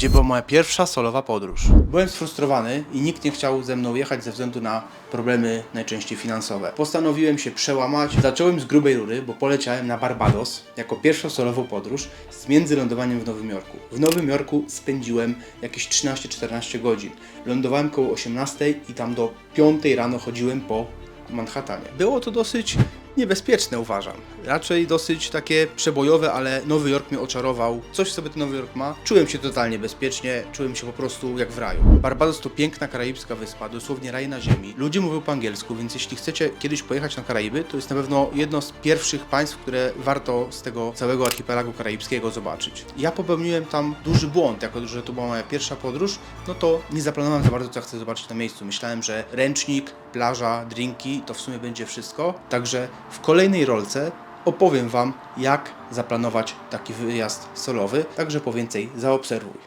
gdzie była moja pierwsza solowa podróż. Byłem sfrustrowany i nikt nie chciał ze mną jechać ze względu na problemy najczęściej finansowe. Postanowiłem się przełamać. Zacząłem z grubej rury, bo poleciałem na Barbados jako pierwszą solową podróż z międzylądowaniem w Nowym Jorku. W Nowym Jorku spędziłem jakieś 13-14 godzin. Lądowałem koło 18 i tam do 5 rano chodziłem po Manhattanie. Było to dosyć niebezpieczne, uważam. Raczej dosyć takie przebojowe, ale Nowy Jork mnie oczarował. Coś sobie ten Nowy Jork ma. Czułem się totalnie bezpiecznie, czułem się po prostu jak w raju. Barbados to piękna karaibska wyspa, dosłownie raj na ziemi. Ludzie mówią po angielsku, więc jeśli chcecie kiedyś pojechać na Karaiby, to jest na pewno jedno z pierwszych państw, które warto z tego całego archipelagu karaibskiego zobaczyć. Ja popełniłem tam duży błąd, jako że to była moja pierwsza podróż, no to nie zaplanowałem za bardzo, co chcę zobaczyć na miejscu. Myślałem, że ręcznik, plaża, drinki to w sumie będzie wszystko. Także w kolejnej rolce opowiem Wam, jak zaplanować taki wyjazd solowy, także po więcej zaobserwuj.